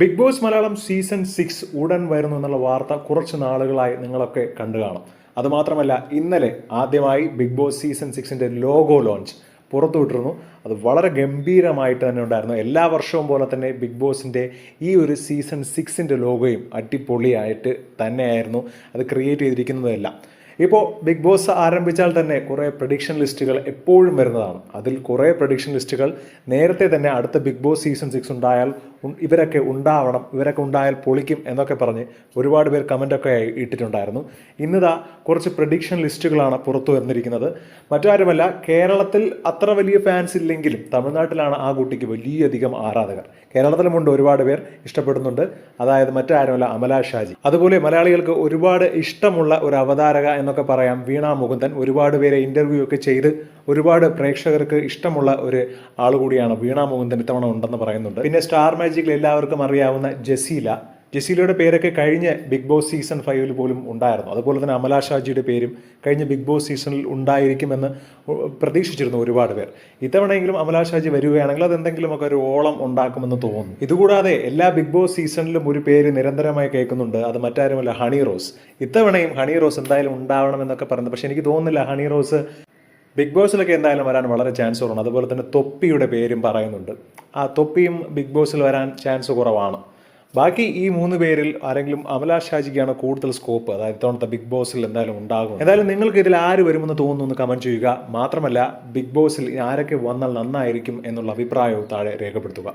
Bigg Boss Malayalam season six ഉടൻ വരുന്നു എന്നുള്ള വാർത്ത കുറച്ച് നാളുകളായി നിങ്ങളൊക്കെ കണ്ടു കാണും. അതുമാത്രമല്ല ഇന്നലെ ആദ്യമായി ബിഗ് ബോസ് സീസൺ സിക്സിന്റെ ലോഗോ ലോഞ്ച് പുറത്തുവിട്ടിരുന്നു അത് വളരെ ഗംഭീരമായിട്ട് തന്നെ ഉണ്ടായിരുന്നു. എല്ലാ വർഷവും പോലെ തന്നെ ബിഗ് ബോസിന്റെ ഈ ഒരു സീസൺ സിക്സിന്റെ ലോഗോയും അടിപൊളിയായിട്ട് തന്നെയായിരുന്നു. അത് ക്രിയേറ്റ് ചെയ്തിരിക്കുന്നതെല്ലാം. ഇപ്പോൾ ബിഗ് ബോസ് ആരംഭിച്ചാൽ തന്നെ കുറേ പ്രഡിക്ഷൻ ലിസ്റ്റുകൾ എപ്പോഴും വരുന്നതാണ്. അതിൽ കുറേ പ്രഡിക്ഷൻ ലിസ്റ്റുകൾ നേരത്തെ തന്നെ അടുത്ത ബിഗ് ബോസ് സീസൺ സിക്സ് ഉണ്ടായാൽ ഇവരൊക്കെ ഉണ്ടാവണം ഇവരൊക്കെ ഉണ്ടായാൽ പൊളിക്കും എന്നൊക്കെ പറഞ്ഞ് ഒരുപാട് പേർ കമന്റൊക്കെ ഇട്ടിട്ടുണ്ടായിരുന്നു. ഇന്നിതാ കുറച്ച് പ്രഡിക്ഷൻ ലിസ്റ്റുകളാണ് പുറത്തു വന്നിരിക്കുന്നത്. മറ്റാരുമല്ല കേരളത്തിൽ അത്ര വലിയ ഫാൻസ് ഇല്ലെങ്കിലും തമിഴ്നാട്ടിലാണ് ആ കുട്ടിക്ക് വലിയധികം ആരാധകർ. കേരളത്തിലുമുണ്ട് ഒരുപാട് പേർ ഇഷ്ടപ്പെടുന്നുണ്ട്. അതായത് മറ്റാരുമല്ല അമല ഷാജി. അതുപോലെ മലയാളികൾക്ക് ഒരുപാട് ഇഷ്ടമുള്ള ഒരു അവതാരക എന്നൊക്കെ പറയാം. വീണ മുകുന്ദൻ ഒരുപാട് പേരെ ഇന്റർവ്യൂ ഒക്കെ ചെയ്ത് ഒരുപാട് പ്രേക്ഷകർക്ക് ഇഷ്ടമുള്ള ഒരു ആൾ കൂടിയാണ് വീണ മുകുന്ദൻ ഇത്തവണ ഉണ്ടെന്ന് പറയുന്നുണ്ട്. പിന്നെ സ്റ്റാർ മാജിക്കിൽ എല്ലാവർക്കും അറിയാവുന്ന ജസീല. ജസീലയുടെ പേരൊക്കെ കഴിഞ്ഞ ബിഗ് ബോസ് സീസൺ ഫൈവിൽ പോലും ഉണ്ടായിരുന്നു. അതുപോലെ തന്നെ അമല ഷാജിയുടെ പേരും കഴിഞ്ഞ ബിഗ് ബോസ് സീസണിൽ ഉണ്ടായിരിക്കുമെന്ന് പ്രതീക്ഷിച്ചിരുന്നു ഒരുപാട് പേർ. ഇത്തവണയെങ്കിലും അമല ഷാജി വരികയാണെങ്കിൽ അത് എന്തെങ്കിലുമൊക്കെ ഒരു ഓളം ഉണ്ടാക്കുമെന്ന് തോന്നുന്നു. ഇതുകൂടാതെ എല്ലാ ബിഗ് ബോസ് സീസണിലും ഒരു പേര് നിരന്തരമായി കേൾക്കുന്നുണ്ട്. അത് മറ്റാരുമല്ല ഹണി റോസ്. ഇത്തവണയും ഹണി റോസ് എന്തായാലും ഉണ്ടാവണമെന്നൊക്കെ പറയുന്നത് പക്ഷേ എനിക്ക് തോന്നുന്നില്ല ഹണി റോസ് ബിഗ് ബോസിലൊക്കെ എന്തായാലും വരാൻ വളരെ ചാൻസ് കുറവാണ് അതുപോലെ തന്നെ തൊപ്പിയുടെ പേരും പറയുന്നുണ്ട്. ആ തൊപ്പിയും ബിഗ് ബോസിൽ വരാൻ ചാൻസ് കുറവാണ്. ബാക്കി ഈ മൂന്ന് പേരിൽ ആരെങ്കിലും അമല ഷാജിക്കാണ് കൂടുതൽ സ്കോപ്പ് അതായത് ഇത്തവണത്തെ ബിഗ് ബോസിൽ എന്തായാലും ഉണ്ടാകും. എന്തായാലും നിങ്ങൾക്ക് ഇതിൽ ആര് വരുമെന്ന് തോന്നുന്നു കമന്റ് ചെയ്യുക. മാത്രമല്ല ബിഗ് ബോസിൽ ആരൊക്കെ വന്നാൽ നന്നായിരിക്കും എന്നുള്ള അഭിപ്രായവും താഴെ രേഖപ്പെടുത്തുക.